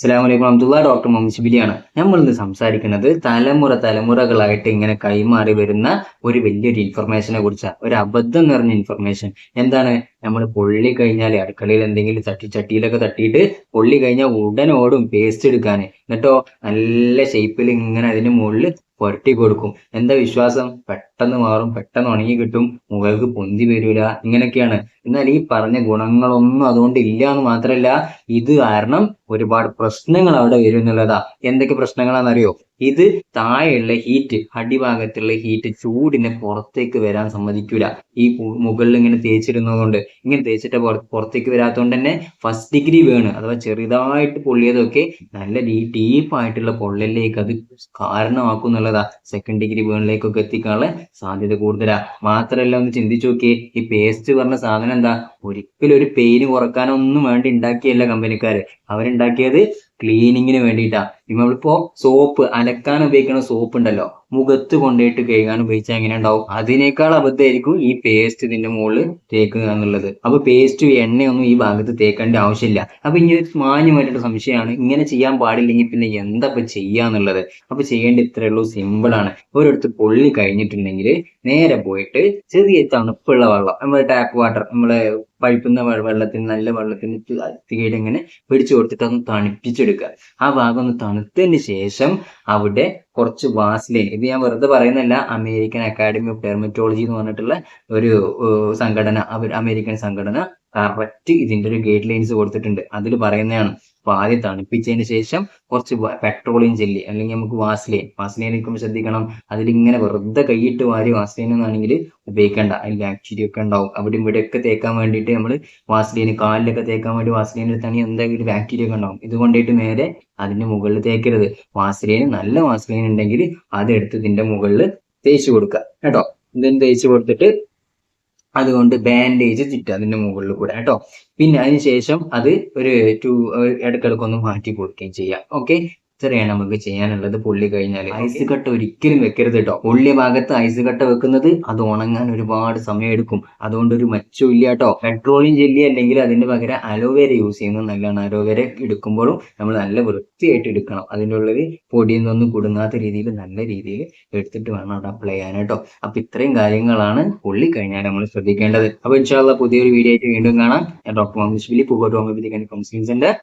അസ്സാം വലൈക്കും അബ്ദുള്ള ഡോക്ടർ മുഹമ്മദ് നമ്മൾ ഇന്ന് സംസാരിക്കുന്നത് തലമുറ തലമുറകളായിട്ട് ഇങ്ങനെ കൈമാറി വരുന്ന ഒരു വലിയൊരു ഇൻഫർമേഷനെ കുറിച്ചാണ് ഒരു അബദ്ധം നിറഞ്ഞ ഇൻഫർമേഷൻ എന്താണ്? നമ്മൾ പൊള്ളി കഴിഞ്ഞാൽ അടുക്കളയിൽ എന്തെങ്കിലും തട്ടി ചട്ടിയിലൊക്കെ തട്ടിയിട്ട് പൊള്ളി കഴിഞ്ഞാൽ ഉടനെ ഓടും പേസ്റ്റ് എടുക്കാൻ എന്നിട്ടോ നല്ല ഷേപ്പിൽ ഇങ്ങനെ അതിന് മുകളിൽ പുരട്ടി കൊടുക്കും. എന്താ വിശ്വാസം? പെട്ടെന്ന് മാറും പെട്ടെന്ന് ഉണങ്ങി കിട്ടും മുകൾക്ക് പൊന്തി വരൂല. ഇങ്ങനെയൊക്കെയാണ് എന്നാൽ ഈ പറഞ്ഞ ഗുണങ്ങളൊന്നും അതുകൊണ്ട് ഇല്ല എന്ന് മാത്രമല്ല ഇത് കാരണം ഒരുപാട് പ്രശ്നങ്ങൾ അവിടെ വരും എന്നുള്ളതാ. എന്തൊക്കെ പ്രശ്നങ്ങളാണെന്നറിയോ? ഇത് താഴെയുള്ള ഹീറ്റ് അടിഭാഗത്തുള്ള ഹീറ്റ് ചൂടിനെ പുറത്തേക്ക് വരാൻ സമ്മതിക്കൂല. ഈ മുകളിൽ ഇങ്ങനെ തേച്ചിരുന്നതുകൊണ്ട് ഇങ്ങനെ തേച്ചിട്ട് പുറത്തേക്ക് വരാത്തതുകൊണ്ട് തന്നെ ഫസ്റ്റ് ഡിഗ്രി വേണ് അഥവാ ചെറുതായിട്ട് പൊള്ളിയതൊക്കെ നല്ല ഡീപ്പായിട്ടുള്ള പൊള്ളലിലേക്ക് അത് കാരണമാക്കും എന്നുള്ളതാ. സെക്കൻഡ് ഡിഗ്രി വേണിലേക്കൊക്കെ എത്തിക്കാനുള്ള സാധ്യത കൂടുതലാ. മാത്രമല്ല ഒന്ന് ചിന്തിച്ചു നോക്കിയേ ഈ പേസ്റ്റ് പറഞ്ഞ സാധനം എന്താ? ഒരിക്കലും ഒരു പെയിന് കുറക്കാനൊന്നും വേണ്ടി ഉണ്ടാക്കിയല്ല കമ്പനിക്കാര് അവരുണ്ടാക്കിയത് ക്ലീനിങ്ങിന് വേണ്ടിയിട്ടാ. നമ്മളിപ്പോ സോപ്പ് അലക്കാൻ ഉപയോഗിക്കുന്ന സോപ്പ് ഉണ്ടല്ലോ മുഖത്ത് കൊണ്ടുപോയിട്ട് കഴുകാൻ ഉപയോഗിച്ചാൽ എങ്ങനെ ഉണ്ടാവും? അതിനേക്കാൾ അബദ്ധമായിരിക്കും ഈ പേസ്റ്റ് ഇതിന്റെ മുകളിൽ തേക്കുക എന്നുള്ളത്. അപ്പൊ പേസ്റ്റ് എണ്ണയൊന്നും ഈ ഭാഗത്ത് തേക്കേണ്ട ആവശ്യമില്ല. അപ്പൊ ഇനി ഒരു മാന്യമായിട്ടുള്ള സംശയമാണ്. ഇങ്ങനെ ചെയ്യാൻ പാടില്ലെങ്കിൽ പിന്നെ എന്താ ഇപ്പൊ ചെയ്യാന്നുള്ളത് അപ്പൊ ചെയ്യേണ്ട ഇത്രയേ ഉള്ളൂ. സിമ്പിൾ ആണ്. ഒരിടത്ത് പൊള്ളി കഴിഞ്ഞിട്ടുണ്ടെങ്കിൽ നേരെ പോയിട്ട് ചെറിയ തണുപ്പുള്ള വെള്ളം നമ്മുടെ ടാപ്പ് വാട്ടർ നമ്മളെ പഴുപ്പുന്ന വെള്ളത്തിന് നല്ല വെള്ളത്തിന് തീരെ ഇങ്ങനെ പിടിച്ചു കൊടുത്തിട്ട് ഒന്ന് തണുപ്പിച്ചെടുക്കുക. ആ ഭാഗം ഒന്ന് തണുത്തതിന് ശേഷം അവിടെ കുറച്ച് വാസ്ലിൻ ഇത് ഞാൻ വെറുതെ പറയുന്നല്ല അമേരിക്കൻ അക്കാഡമി ഓഫ് ഡെർമറ്റോളജി എന്ന് പറഞ്ഞിട്ടുള്ള ഒരു സംഘടന അമേരിക്കൻ സംഘടന കറക്റ്റ് ഇതിന്റെ ഒരു ഗൈഡ് ലൈൻസ് കൊടുത്തിട്ടുണ്ട്. അതിൽ പറയുന്നതാണ് അപ്പൊ ആദ്യം തണുപ്പിച്ചതിന് ശേഷം കുറച്ച് പെട്രോളിയം ജെല്ലി അല്ലെങ്കിൽ നമുക്ക് വാസ്ലൈൻ വാസ്ലൈൻ എടുക്കുമ്പോൾ ശ്രദ്ധിക്കണം. അതിലിങ്ങനെ വെറുതെ കൈയിട്ട് വാരി വാസ്ലൈൻ എന്നാണെങ്കിൽ ഉപയോഗിക്കേണ്ട. അതിൽ ബാക്ടീരിയ ഒക്കെ ഉണ്ടാവും. അവിടെ ഇവിടെ ഒക്കെ തേക്കാൻ വേണ്ടിയിട്ട് നമ്മൾ വാസ്ലൈൻ കാലിലൊക്കെ തേക്കാൻ വേണ്ടി വാസ്ലൈൻ എടുത്താണെങ്കിൽ എന്തായാലും ബാക്ടീരിയ ഒക്കെ ഉണ്ടാവും. ഇത് കൊണ്ടിട്ട് നേരെ അതിന്റെ മുകളിൽ തേക്കരുത്. വാസ്ലിന് നല്ല വാസ്ലൈൻ ഉണ്ടെങ്കിൽ അതെടുത്ത് ഇതിന്റെ മുകളിൽ തേച്ച് കൊടുക്കുക. കേട്ടോ? ഇതിന് തേച്ച് കൊടുത്തിട്ട് അതുകൊണ്ട് ബാൻഡേജ് ചുറ്റുക അതിന്റെ മുകളിൽ കൂടെ കേട്ടോ. പിന്നെ അതിന് ശേഷം അത് ഒരു ടു ഇടക്കിടക്ക് ഒന്ന് മാറ്റി കൊടുക്കുകയും ചെയ്യാം. ഓക്കെ ഇത്രയാണ് നമുക്ക് ചെയ്യാനുള്ളത്. പൊള്ളി കഴിഞ്ഞാൽ ഐസ് കട്ട ഒരിക്കലും വെക്കരുത് കേട്ടോ പുള്ളി ഭാഗത്ത് ഐസ് കട്ട വെക്കുന്നത് അത് ഉണങ്ങാൻ ഒരുപാട് സമയം എടുക്കും അതുകൊണ്ട് ഒരു മെച്ചവും ഇല്ല കേട്ടോ പെട്രോളിയം ജെല്ലി അല്ലെങ്കിൽ അതിന്റെ പകരം അലോവേര യൂസ് ചെയ്യുന്നത് നല്ലതാണ്. അലോവേര എടുക്കുമ്പോഴും നമ്മൾ നല്ല വൃത്തിയായിട്ട് എടുക്കണം. അതിന്റെ ഉള്ളത് പൊടിയിൽ നിന്നൊന്നും കുടുങ്ങാത്ത രീതിയിൽ നല്ല രീതിയിൽ എടുത്തിട്ട് വേണം അവിടെ അപ്ലൈ ചെയ്യാൻ കേട്ടോ അപ്പൊ ഇത്രയും കാര്യങ്ങളാണ് പൊള്ളി കഴിഞ്ഞാൽ നമ്മൾ ശ്രദ്ധിക്കേണ്ടത്. അപ്പൊ ഇൻഷാല്ല പുതിയൊരു വീഡിയോ ആയിട്ട് വീണ്ടും കാണാം. ഞാൻ doctor Muhammad Shibili Pookkottu homoeopathy counselling centre